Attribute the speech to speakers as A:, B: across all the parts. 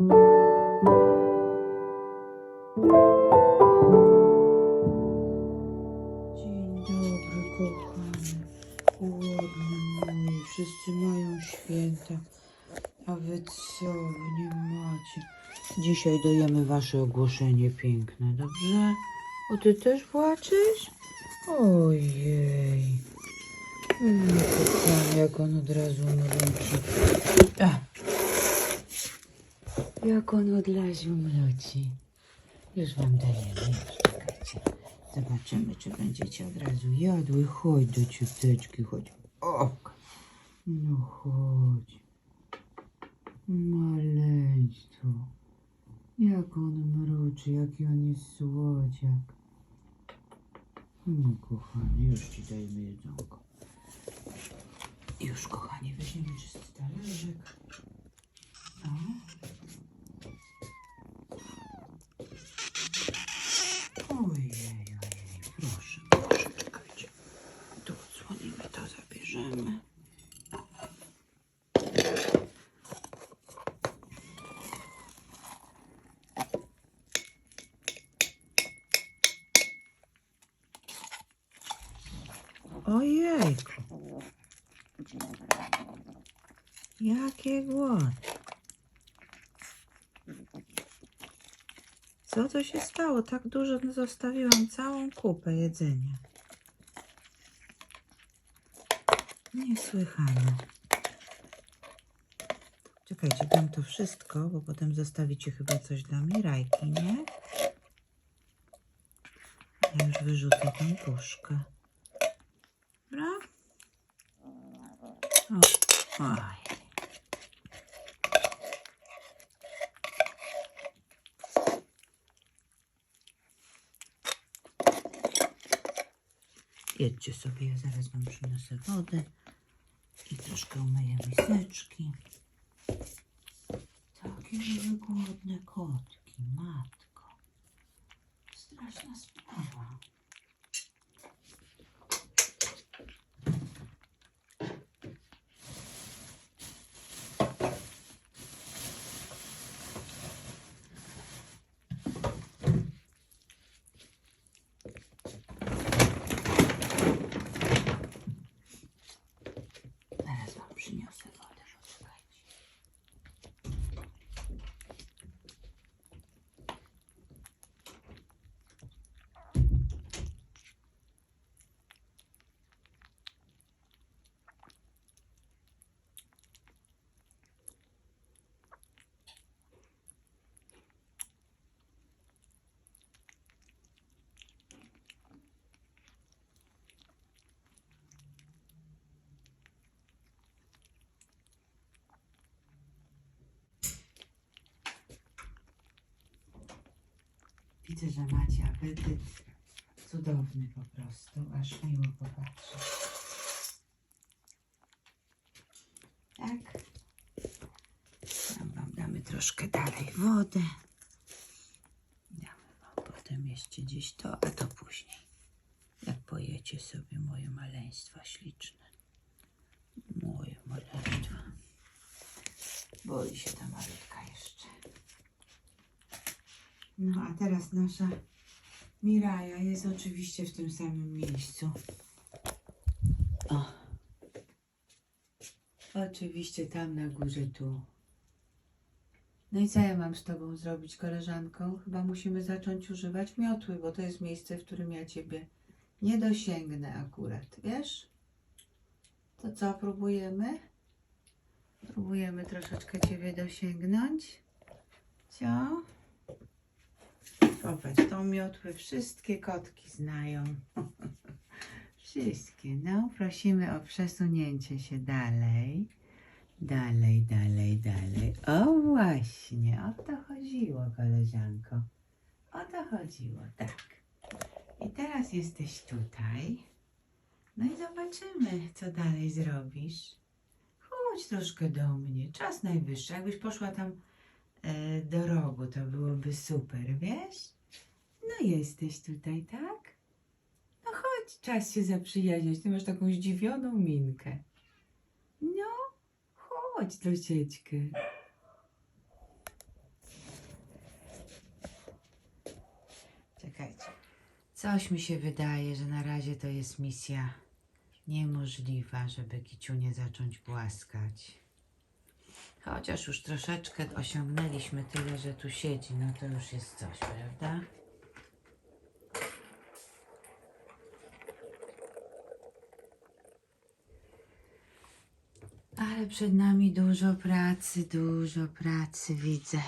A: Dzień dobry, kochany. Głodny mój. Wszyscy mają święta. A wy co? Nie macie. Dzisiaj dajemy wasze ogłoszenie piękne, dobrze? O, ty też płaczesz? Ojej. Mm, jak on od razu mruczy. A. Jak on od razu mruci. Już wam dajemy, już czekajcie. Zobaczymy, czy będziecie od razu jadły. Chodź do ciuteczki, chodź. O, no chodź. Maleństwo. Jak on mruczy, jaki on jest słodziak. No kochanie, już ci dajemy jedzonko. Już kochanie, weźmiemy czysty talerzyk. O. Ojej, ojej, proszę, proszę, czekajcie. Tu odsłonimy, to zabierzemy. Ojejku. Jakie głód. Co to się stało? Tak dużo zostawiłam całą kupę jedzenia. Niesłychane. Czekajcie, dam to wszystko, bo potem zostawicie chyba coś dla Mirajki, nie? Ja już wyrzucę tą puszkę. Dobra? O, oj. Jedźcie sobie, ja zaraz wam przyniosę wodę i troszkę umyję miseczki. Takie były głodne kotki, matko. Straszna sprawa. Zaraz wam przyniosę wodę, poczekajcie. Widzę, że macie apetyt cudowny po prostu, aż miło popatrzeć. Tak. Tam wam damy troszkę dalej wodę. Damy wam potem jeszcze gdzieś to, a to później. Jak pojecie sobie moje maleństwa śliczne. Moje maleństwa. Boi się ta malutka jeszcze. No a teraz nasza Miraja jest oczywiście w tym samym miejscu. O. Oczywiście tam na górze tu. No i co ja mam z tobą zrobić, koleżanką? Chyba musimy zacząć używać miotły, bo to jest miejsce, w którym ja ciebie nie dosięgnę akurat, wiesz? To co, próbujemy? Próbujemy troszeczkę ciebie dosięgnąć. Co? Popatrz, tą miotłę wszystkie kotki znają. wszystkie. No, prosimy o przesunięcie się dalej. Dalej, dalej, dalej. O właśnie, o to chodziło, koleżanko. O to chodziło, tak. I teraz jesteś tutaj. No i zobaczymy, co dalej zrobisz. Chodź troszkę do mnie. Czas najwyższy. Jakbyś poszła tam e, do rogu, to byłoby super, wiesz? jesteś tutaj, tak? No chodź, czas się zaprzyjaźniać. Ty masz taką zdziwioną minkę. No, chodź do. Czekajcie. Coś mi się wydaje, że na razie to jest misja niemożliwa, żeby Kiciunię zacząć głaskać. Chociaż już troszeczkę osiągnęliśmy tyle, że tu siedzi, no to już jest coś, prawda? Ale przed nami dużo pracy, dużo pracy widzę.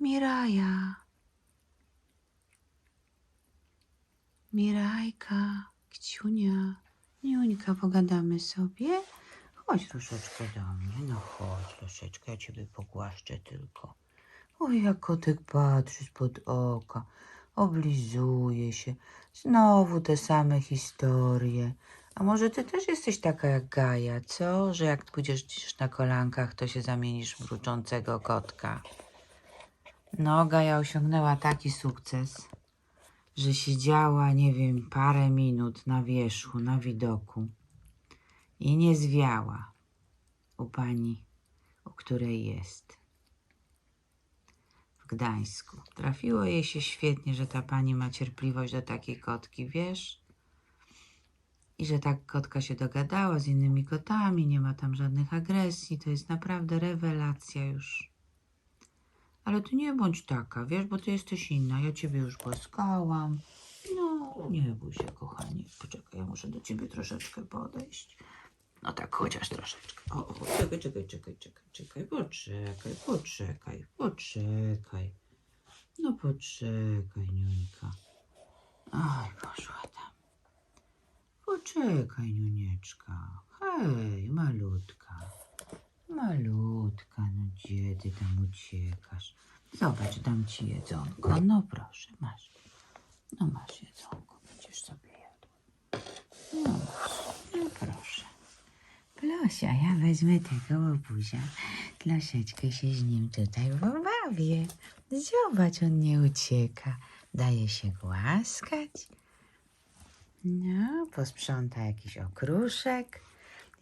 A: Miraja. Mirajka, Kciunia, Niuńka, pogadamy sobie? Chodź troszeczkę do mnie, no chodź troszeczkę, ja ciebie pogłaszczę tylko. Oj, jak kotek patrzy spod oka, oblizuje się. Znowu te same historie. A może ty też jesteś taka jak Gaja, co? Że jak pójdziesz na kolankach, to się zamienisz w mruczącego kotka. No, Gaja osiągnęła taki sukces, że siedziała, nie wiem, parę minut na wierzchu, na widoku i nie zwiała u pani, u której jest Gdańsku. Trafiło jej się świetnie, że ta pani ma cierpliwość do takiej kotki, wiesz? I że tak kotka się dogadała z innymi kotami, nie ma tam żadnych agresji, to jest naprawdę rewelacja już. Ale ty nie bądź taka, wiesz, bo ty jesteś inna. Ja ciebie już głaskałam. No, nie bój się, kochanie. Poczekaj, ja muszę do ciebie troszeczkę podejść. No tak, chociaż troszeczkę. O, o, czekaj, czekaj, czekaj, czekaj, czekaj, poczekaj, poczekaj, poczekaj. No poczekaj, Niuńka. Aj, poszła tam. Poczekaj, Niunieczka. Hej, malutka. Malutka, no gdzie ty tam uciekasz? Zobacz, dam ci jedzonko. No proszę, masz. No masz jedzonko, będziesz sobie jadła. No masz, no proszę. Plosia, ja wezmę tego łobuzia. Troszeczkę się z nim tutaj pobawię. Zobacz, on nie ucieka. Daje się głaskać. No, posprząta jakiś okruszek.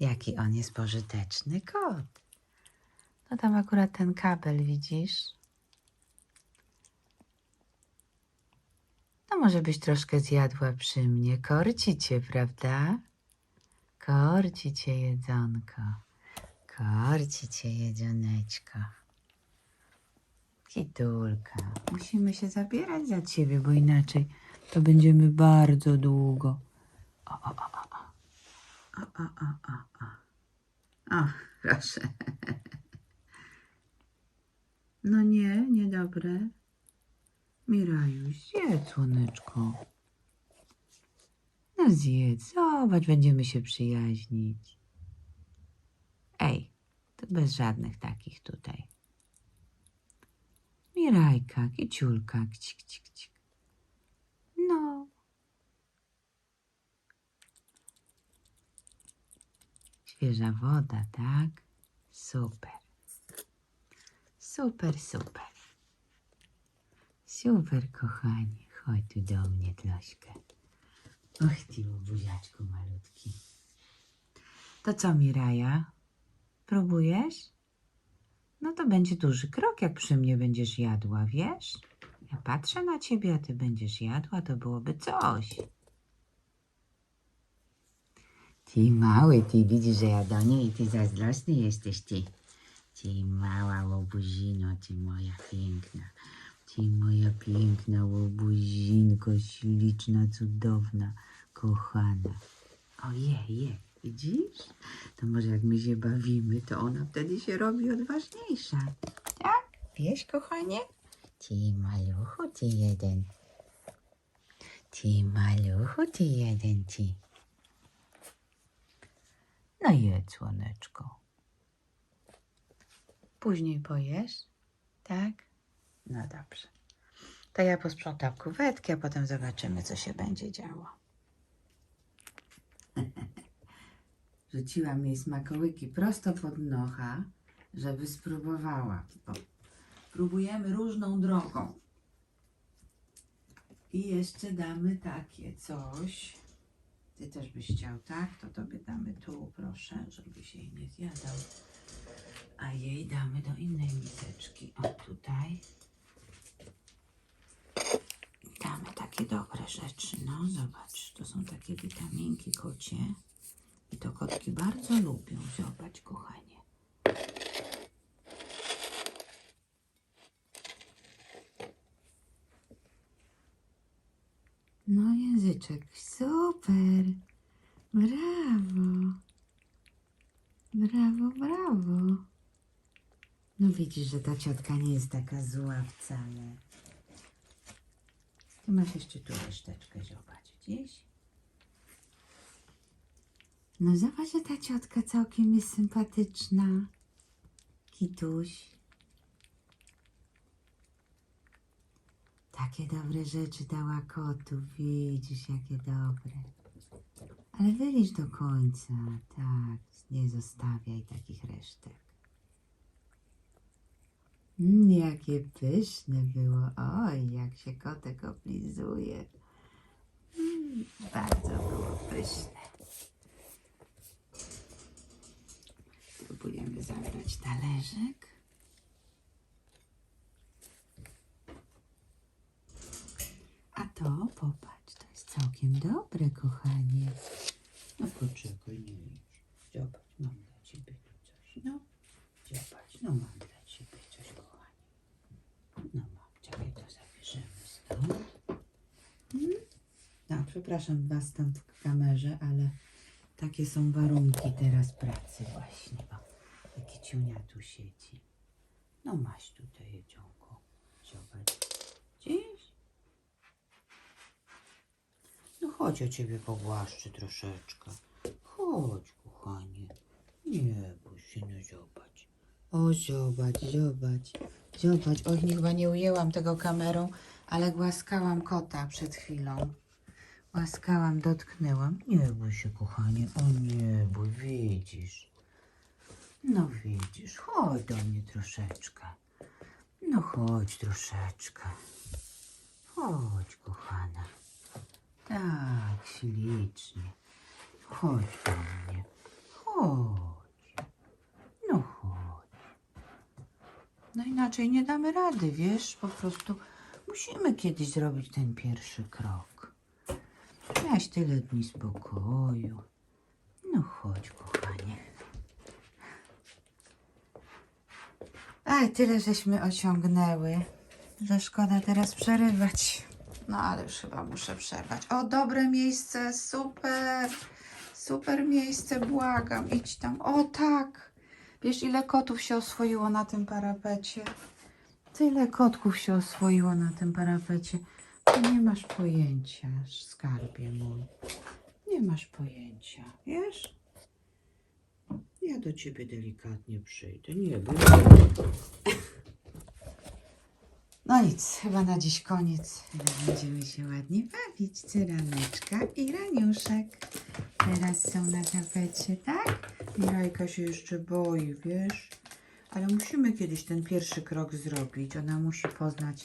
A: Jaki on jest pożyteczny kot. No tam akurat ten kabel, widzisz? No może byś troszkę zjadła przy mnie. Korci cię, prawda? Korci cię jedzonko. Korci cię jedzoneczko. Kitulka, musimy się zabierać za ciebie, bo inaczej to będziemy bardzo długo. O, o, o, o, o. O, o, o, o, o. Proszę. No nie, niedobre. Miraju, zjedz, słoneczko. No zjedz, zobacz, będziemy się przyjaźnić. Ej, to bez żadnych takich tutaj. Mirajka, kiciulka, kcik, kcik, kcik. No. Świeża woda, tak? Super. Super, super. Super, kochanie. Chodź tu do mnie troszkę. Och, ty buziaczku malutki. To co, Miraja? Próbujesz? No to będzie duży krok, jak przy mnie będziesz jadła, wiesz? Ja patrzę na ciebie, a ty będziesz jadła, to byłoby coś. Ty mały, ty widzisz, że ja do niej ty zazdrosny jesteś, ty. Ty mała łobuzino, ty moja piękna. Ty moja piękna łobuzinko, śliczna, cudowna, kochana. Ojej, je, widzisz? To może jak my się bawimy, to ona wtedy się robi odważniejsza. Tak? Wiesz, kochanie? Ty maluchu, ty jeden. Ty maluchu, ty jeden, ty. No jedz, słoneczko. Później pojesz, tak? No dobrze. To ja posprzątam kuwetkę, a potem zobaczymy, co się będzie działo. Rzuciłam jej smakołyki prosto pod nocha, żeby spróbowała. Bo próbujemy różną drogą. I jeszcze damy takie coś. Ty też byś chciał, tak? To tobie damy tu, proszę, żeby się jej nie zjadał. A jej damy do innej miseczki. O, tutaj. rzeczy. No zobacz, to są takie witaminki kocie. To kotki bardzo lubią. Zobacz, kochanie. No języczek, super. Brawo. Brawo, brawo. No widzisz, że ta ciotka nie jest taka zła wcale. Ty masz jeszcze tu reszteczkę, zobacz, gdzieś. No zobacz, że ta ciotka całkiem jest sympatyczna. Kituś. Takie dobre rzeczy dała kotu, widzisz, jakie dobre. Ale wylicz do końca, tak, nie zostawiaj takich resztek. Mm, jakie pyszne było. Oj, jak się kotek oblizuje. Mm, bardzo było pyszne. Spróbujemy zabrać talerzyk. A to, popatrz, to jest całkiem dobre, kochanie. No poczekaj, nie już. Zobacz, mam dla ciebie coś. No, zobacz, no mam dla ciebie coś, kochanie. No mam, czekaj, to zabierzemy stąd. Mm. No, przepraszam was tam w kamerze, ale takie są warunki teraz pracy właśnie. O, jaki ciunia tu siedzi. No masz tutaj jedzonko. Zobacz. Gdzieś? No chodź, ja ciebie pogłaszczę troszeczkę. Chodź, kochanie. Nie bój się, no zobacz. O, zobacz, zobacz. Zobacz, oj, chyba nie ujęłam tego kamerą, ale głaskałam kota przed chwilą. Łaskałam, dotknęłam. Nie bój się, kochanie. O nie bój, widzisz. No widzisz, chodź do mnie troszeczkę. No chodź troszeczkę. Chodź, kochana. Tak, ślicznie. Chodź do mnie. Chodź. No chodź. No inaczej nie damy rady, wiesz? Po prostu musimy kiedyś zrobić ten pierwszy krok. Miałaś tyle dni spokoju. No chodź, kochanie. Aj, tyle żeśmy osiągnęły, że szkoda teraz przerywać. No ale już chyba muszę przerwać. O, dobre miejsce, super. Super miejsce, błagam, idź tam. O, tak. Wiesz, ile kotów się oswoiło na tym parapecie? Tyle kotków się oswoiło na tym parapecie. Ty nie masz pojęcia, skarbie mój. Nie masz pojęcia, wiesz? Ja do ciebie delikatnie przyjdę. Nie się. No nic, chyba na dziś koniec. Będziemy się ładnie bawić. Cyraneczka i Raniuszek. Teraz są na tapecie, tak? Mirajka się jeszcze boi, wiesz? Ale musimy kiedyś ten pierwszy krok zrobić. Ona musi poznać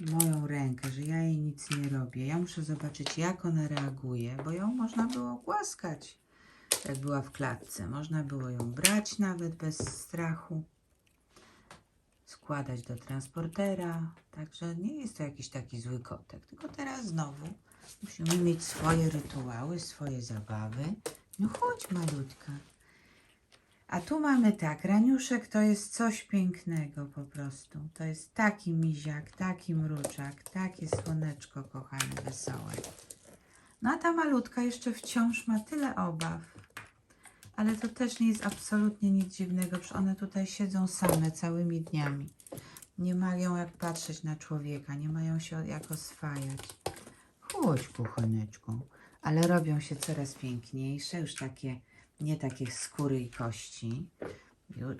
A: moją rękę, że ja jej nic nie robię. Ja muszę zobaczyć, jak ona reaguje, bo ją można było głaskać, jak była w klatce. Można było ją brać nawet bez strachu, składać do transportera. Także nie jest to jakiś taki zły kotek. Tylko teraz znowu musimy mieć swoje rytuały, swoje zabawy. No chodź, malutka. A tu mamy tak, raniuszek to jest coś pięknego po prostu. To jest taki miziak, taki mruczak, takie słoneczko kochane, wesołe. No a ta malutka jeszcze wciąż ma tyle obaw. Ale to też nie jest absolutnie nic dziwnego, przecież one tutaj siedzą same całymi dniami. Nie mają jak patrzeć na człowieka, nie mają się jak oswajać. Chodź, kucheneczku. Ale robią się coraz piękniejsze, już takie, nie takie skóry i kości.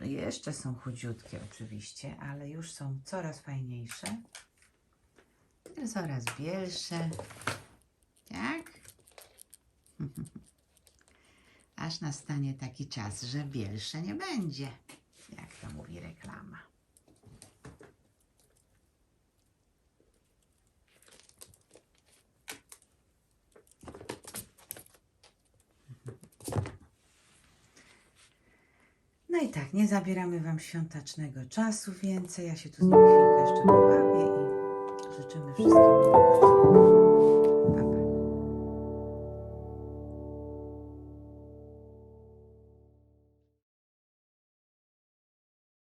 A: Jeszcze są chudziutkie oczywiście, ale już są coraz fajniejsze. Coraz bielsze. Tak? Aż nastanie taki czas, że bielsze nie będzie. Jak to mówi reklama. No i tak, nie zabieramy Wam świątecznego czasu więcej. Ja się tu z nimi chwilkę jeszcze pobawię i życzymy wszystkim